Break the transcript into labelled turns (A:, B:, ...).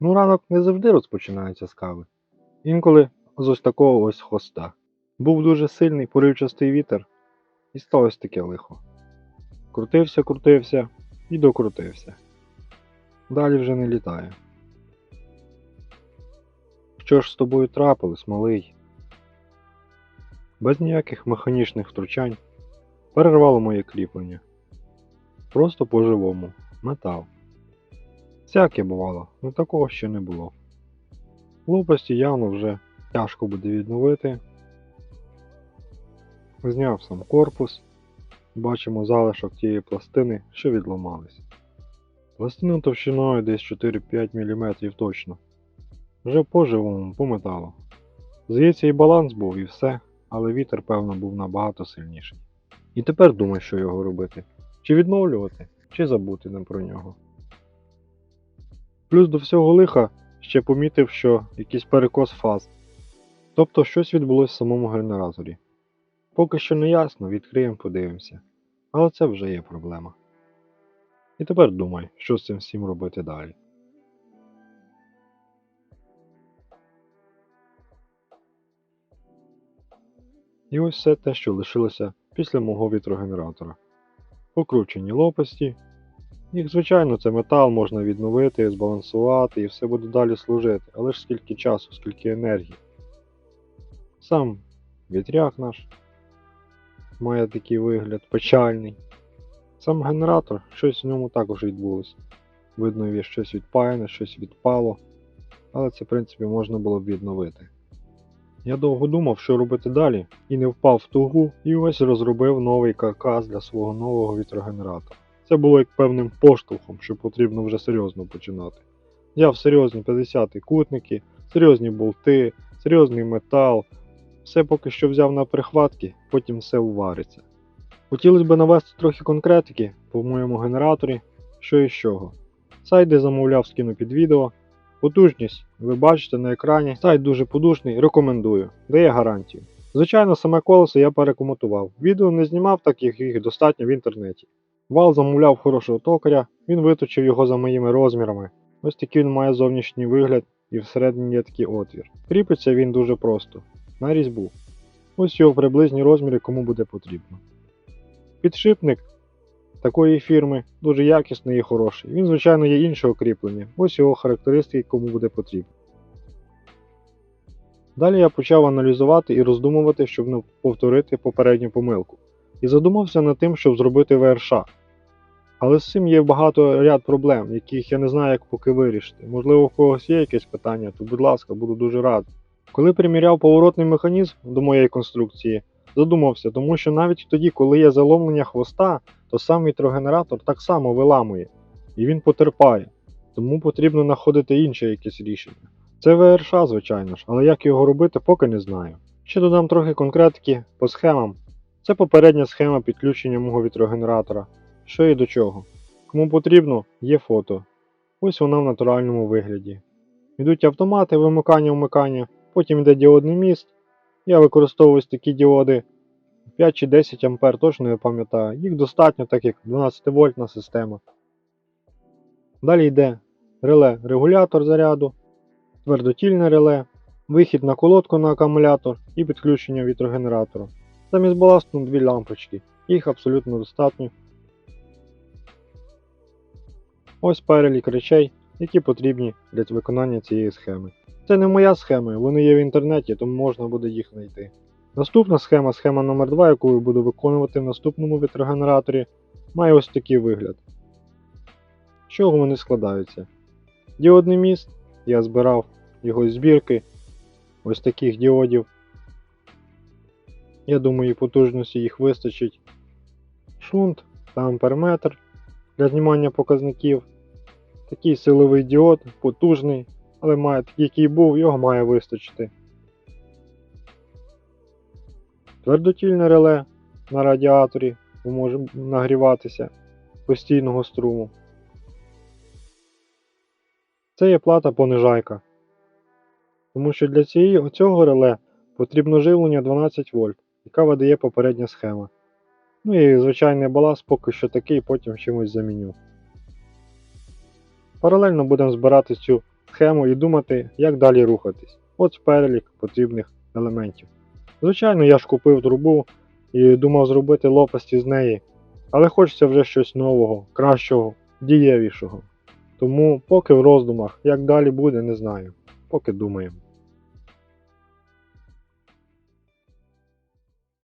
A: Ну, ранок не завжди розпочинається з кави. Інколи з ось такого ось хвоста. Був дуже сильний поривчастий вітер, і сталося таке лихо. Крутився, крутився і докрутився. Далі вже не літає. Що ж з тобою трапилось, малий? Без ніяких механічних втручань перервало моє кріплення. Просто по-живому. Метал. Всяке бувало, але такого ще не було. Лопасті явно вже тяжко буде відновити. Зняв сам корпус. Бачимо залишок тієї пластини, що відламались. Пластина товщиною десь 4-5 мм точно. Вже по-живому, по металу. Здається, і баланс був, і все, але вітер, певно, був набагато сильніший. І тепер думай, що його робити. Чи відновлювати, чи забути не про нього. Плюс до всього лиха ще помітив, що якийсь перекос фаз. Тобто щось відбулося в самому генераторі. Поки що не ясно, відкриємо, подивимося. Але це вже є проблема. І тепер думай, що з цим всім робити далі. І ось все те, що лишилося після мого вітрогенератора. Покручені лопасті. Їх, звичайно, це метал можна відновити, збалансувати і все буде далі служити, але ж скільки часу, скільки енергії. Сам вітряк наш має такий вигляд печальний. Сам генератор, щось в ньому також відбулося. Видно, є щось відпаяне, щось відпало, але це, в принципі, можна було б відновити. Я довго думав, що робити далі, і не впав в тугу, і ось розробив новий каркас для свого нового вітрогенератора. Це було як певним поштовхом, що потрібно вже серйозно починати. Взяв серйозні 50 кутники, серйозні болти, серйозний метал. Все поки що взяв на прихватки, потім все увариться. Хотілося б навести трохи конкретики по моєму генераторі, що і з чого. Сайт, де замовляв, скину під відео. Потужність, ви бачите на екрані. Сайт дуже подушний, рекомендую, дає гарантію. Звичайно, саме колесо я перекоментував. Відео не знімав, так їх достатньо в інтернеті. Вал замовляв хорошого токаря, він виточив його за моїми розмірами. Ось такий він має зовнішній вигляд і всередині є такий отвір. Кріпиться він дуже просто, на різьбу. Ось його приблизні розміри, кому буде потрібно. Підшипник такої фірми дуже якісний і хороший. Він, звичайно, є іншого кріплення. Ось його характеристики, кому буде потрібно. Далі я почав аналізувати і роздумувати, щоб не повторити попередню помилку. І задумався над тим, щоб зробити ВРШ. Але з цим є багато ряд проблем, яких я не знаю, як поки вирішити. Можливо, у когось є якесь питання, то будь ласка, буду дуже радий. Коли приміряв поворотний механізм до моєї конструкції, задумався, тому що навіть тоді, коли є заломлення хвоста, то сам вітрогенератор так само виламує, і він потерпає. Тому потрібно знаходити інше якесь рішення. Це ВРШ, звичайно ж, але як його робити, поки не знаю. Ще додам трохи конкретики по схемам. Це попередня схема підключення мого вітрогенератора. Що і до чого. Кому потрібно, є фото. Ось вона в натуральному вигляді. Йдуть автомати, вимикання, вмикання, потім йде діодний міст. Я використовую такі діоди 5 чи 10 А, точно не пам'ятаю. Їх достатньо, так як 12 вольтна система. Далі йде реле регулятор заряду, твердотільне реле, вихід на колодку на акумулятор і підключення вітрогенератора. Замість баласту дві лампочки. Їх абсолютно достатньо. Ось перелік речей, які потрібні для виконання цієї схеми. Це не моя схема, вони є в інтернеті, тому можна буде їх знайти. Наступна схема, схема номер 2 яку я буду виконувати в наступному вітрогенераторі, має ось такий вигляд. З чого вони складаються? Діодний міст, я збирав його збірки, ось таких діодів. Я думаю, потужності їх вистачить. Шунт та амперметр для знімання показників. Такий силовий діод, потужний, але має такий, який був, його має вистачити. Твердотільне реле на радіаторі може нагріватися постійного струму. Це є плата понижайка. Тому що для цієї, цього реле потрібно живлення 12 вольт, яка видає попередня схема. Ну і звичайний баласт поки що такий, потім чимось заміню. Паралельно будемо збирати цю схему і думати, як далі рухатись. От перелік потрібних елементів. Звичайно, я ж купив трубу і думав зробити лопасті з неї, але хочеться вже щось нового, кращого, дієвішого. Тому поки в роздумах, як далі буде, не знаю. Поки думаємо.